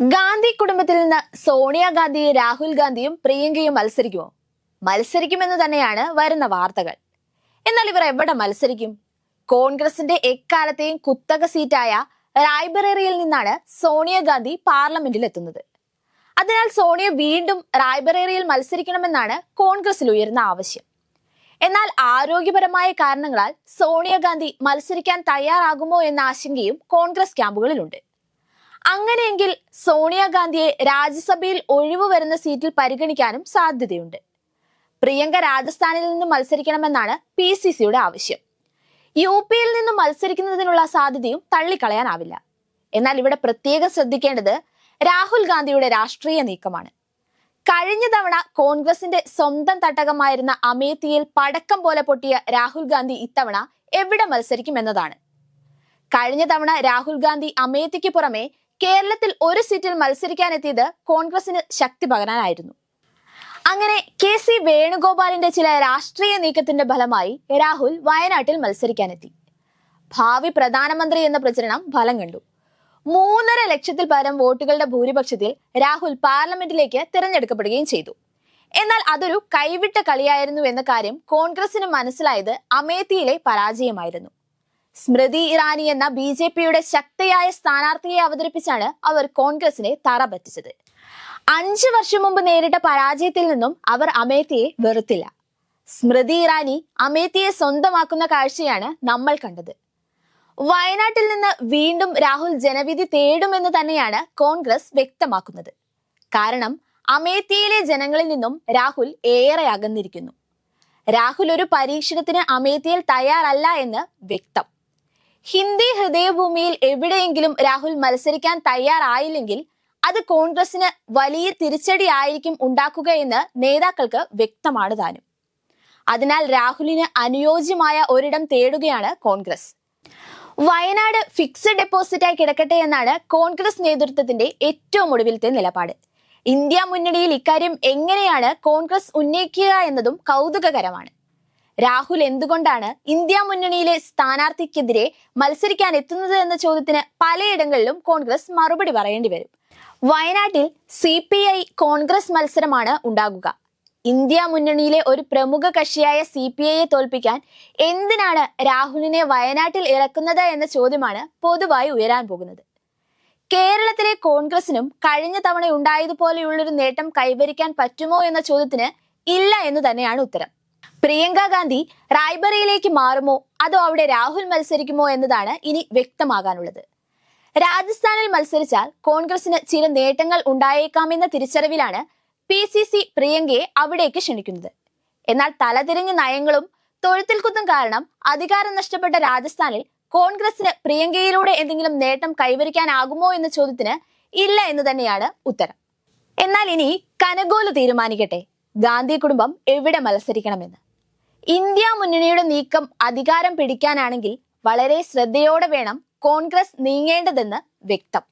ഗാന്ധി കുടുംബത്തിൽ നിന്ന് സോണിയാഗാന്ധി രാഹുൽ ഗാന്ധിയും പ്രിയങ്കയും മത്സരിക്കുമോ? മത്സരിക്കുമെന്ന് തന്നെയാണ് വരുന്ന വാർത്തകൾ. എന്നാൽ ഇവർ എവിടെ മത്സരിക്കും? കോൺഗ്രസിന്റെ എക്കാലത്തെയും കുത്തക സീറ്റായ റായ്ബറേറിയിൽ നിന്നാണ് സോണിയാഗാന്ധി പാർലമെന്റിൽ എത്തുന്നത്. അതിനാൽ സോണിയ വീണ്ടും റായ്ബറേറിയിൽ മത്സരിക്കണമെന്നാണ് കോൺഗ്രസിൽ ഉയരുന്ന ആവശ്യം. എന്നാൽ ആരോഗ്യപരമായ കാരണങ്ങളാൽ സോണിയാഗാന്ധി മത്സരിക്കാൻ തയ്യാറാകുമോ എന്ന ആശങ്കയും കോൺഗ്രസ് ക്യാമ്പുകളിലുണ്ട്. അങ്ങനെയെങ്കിൽ സോണിയാഗാന്ധിയെ രാജ്യസഭയിൽ ഒഴിവു വരുന്ന സീറ്റിൽ പരിഗണിക്കാനും സാധ്യതയുണ്ട്. പ്രിയങ്ക രാജസ്ഥാനിൽ നിന്ന് മത്സരിക്കണമെന്നാണ് പി സി സിയുടെ ആവശ്യം. യു പിയിൽ നിന്ന് മത്സരിക്കുന്നതിനുള്ള സാധ്യതയും തള്ളിക്കളയാനാവില്ല. എന്നാൽ ഇവിടെ പ്രത്യേകം ശ്രദ്ധിക്കേണ്ടത് രാഹുൽ ഗാന്ധിയുടെ രാഷ്ട്രീയ നീക്കമാണ്. കഴിഞ്ഞ തവണ കോൺഗ്രസിന്റെ സ്വന്തം തട്ടകമായിരുന്ന അമേത്തിയിൽ പടക്കം പോലെ പൊട്ടിയ രാഹുൽ ഗാന്ധി ഇത്തവണ എവിടെ മത്സരിക്കും എന്നതാണ്. കഴിഞ്ഞ തവണ രാഹുൽ ഗാന്ധി അമേത്തിക്ക് പുറമെ കേരളത്തിൽ ഒരു സീറ്റിൽ മത്സരിക്കാനെത്തിയത് കോൺഗ്രസിന് ശക്തി പകരാനായിരുന്നു. അങ്ങനെ കെ സി വേണുഗോപാലിന്റെ ചില രാഷ്ട്രീയ നീക്കത്തിന്റെ ഫലമായി രാഹുൽ വയനാട്ടിൽ മത്സരിക്കാനെത്തി. ഭാവി പ്രധാനമന്ത്രി എന്ന പ്രചരണം ഫലം കണ്ടു. മൂന്നര ലക്ഷത്തിൽ പരം വോട്ടുകളുടെ ഭൂരിപക്ഷത്തിൽ രാഹുൽ പാർലമെന്റിലേക്ക് തിരഞ്ഞെടുക്കപ്പെടുകയും ചെയ്തു. എന്നാൽ അതൊരു കൈവിട്ട കളിയായിരുന്നു എന്ന കാര്യം കോൺഗ്രസിന് മനസ്സിലായത് അമേത്തിയിലെ പരാജയമായിരുന്നു. സ്മൃതി ഇറാനി എന്ന ബി ജെ പിയുടെ ശക്തിയായ സ്ഥാനാർത്ഥിയെ അവതരിപ്പിച്ചാണ് അവർ കോൺഗ്രസിനെ തറ പറ്റിച്ചത് അഞ്ചു വർഷം മുമ്പ് നേരിട്ട പരാജയത്തിൽ നിന്നും അവർ അമേത്തിയെ വെറുത്തില്ല. സ്മൃതി ഇറാനി അമേത്തിയെ സ്വന്തമാക്കുന്ന കാഴ്ചയാണ് നമ്മൾ കണ്ടത്. വയനാട്ടിൽ നിന്ന് വീണ്ടും രാഹുൽ ജനവിധി തേടുമെന്ന് തന്നെയാണ് കോൺഗ്രസ് വ്യക്തമാക്കുന്നത്. കാരണം അമേത്തിയിലെ ജനങ്ങളിൽ നിന്നും രാഹുൽ ഏറെ അകന്നിരിക്കുന്നു. രാഹുൽ ഒരു പരീക്ഷണത്തിന് അമേത്തിയിൽ തയ്യാറല്ല എന്ന് വ്യക്തം. ഹിന്ദി ഹൃദയഭൂമിയിൽ എവിടെയെങ്കിലും രാഹുൽ മത്സരിക്കാൻ തയ്യാറായില്ലെങ്കിൽ അത് കോൺഗ്രസിന് വലിയ തിരിച്ചടി ആയിരിക്കും ഉണ്ടാക്കുക എന്ന് നേതാക്കൾക്ക് വ്യക്തമാണ് താനും. അതിനാൽ രാഹുലിന് അനുയോജ്യമായ ഒരിടം തേടുകയാണ് കോൺഗ്രസ്. വയനാട് ഫിക്സഡ് ഡെപ്പോസിറ്റായി കിടക്കട്ടെ എന്നാണ് കോൺഗ്രസ് നേതൃത്വത്തിന്റെ ഏറ്റവും ഒടുവിലത്തെ നിലപാട്. ഇന്ത്യ മുന്നണിയിൽ ഇക്കാര്യം എങ്ങനെയാണ് കോൺഗ്രസ് ഉന്നയിക്കുക എന്നതും കൗതുകകരമാണ്. രാഹുൽ എന്തുകൊണ്ടാണ് ഇന്ത്യ മുന്നണിയിലെ സ്ഥാനാർത്ഥിക്കെതിരെ മത്സരിക്കാൻ എത്തുന്നത് എന്ന ചോദ്യത്തിന് പലയിടങ്ങളിലും കോൺഗ്രസ് മറുപടി പറയേണ്ടി വരും. വയനാട്ടിൽ സി പി ഐ കോൺഗ്രസ് മത്സരമാണ് ഉണ്ടാകുക. ഇന്ത്യ മുന്നണിയിലെ ഒരു പ്രമുഖ കക്ഷിയായ സി പി ഐയെ തോൽപ്പിക്കാൻ എന്തിനാണ് രാഹുലിനെ വയനാട്ടിൽ ഇറക്കുന്നത് എന്ന ചോദ്യമാണ് പൊതുവായി ഉയരാൻ പോകുന്നത്. കേരളത്തിലെ കോൺഗ്രസിനും കഴിഞ്ഞ തവണ ഉണ്ടായതുപോലെയുള്ളൊരു നേട്ടം കൈവരിക്കാൻ പറ്റുമോ എന്ന ചോദ്യത്തിന് ഇല്ല എന്ന് തന്നെയാണ് ഉത്തരം. പ്രിയങ്ക ഗാന്ധി റായ്ബറയിലേക്ക് മാറുമോ? അതോ അവിടെ രാഹുൽ മത്സരിക്കുമോ എന്നതാണ് ഇനി വ്യക്തമാകാനുള്ളത്. രാജസ്ഥാനിൽ മത്സരിച്ചാൽ കോൺഗ്രസിന് ചില നേട്ടങ്ങൾ ഉണ്ടായേക്കാമെന്ന തിരിച്ചറിവിലാണ് പി സി സി പ്രിയങ്കയെ അവിടേക്ക് ക്ഷണിക്കുന്നത്. എന്നാൽ തലതിരിഞ്ഞ നയങ്ങളും തൊഴുത്തിൽ കുത്തും കാരണം അധികാരം നഷ്ടപ്പെട്ട രാജസ്ഥാനിൽ കോൺഗ്രസിന് പ്രിയങ്കയിലൂടെ എന്തെങ്കിലും നേട്ടം കൈവരിക്കാനാകുമോ എന്ന ചോദ്യത്തിന് ഇല്ല എന്ന് തന്നെയാണ് ഉത്തരം. എന്നാൽ ഇനി കനഗോൽ തീരുമാനിക്കട്ടെ. ഗാന്ധി കുടുംബം എവിടെ മത്സരിക്കണമെന്ന്? ഇന്ത്യ മുന്നണിയുടെ നീക്കം അധികാരം പിടിക്കാനാണെങ്കിൽ വളരെ ശ്രദ്ധയോടെ വേണം കോൺഗ്രസ് നീങ്ങേണ്ടതെന്ന് വ്യക്തം.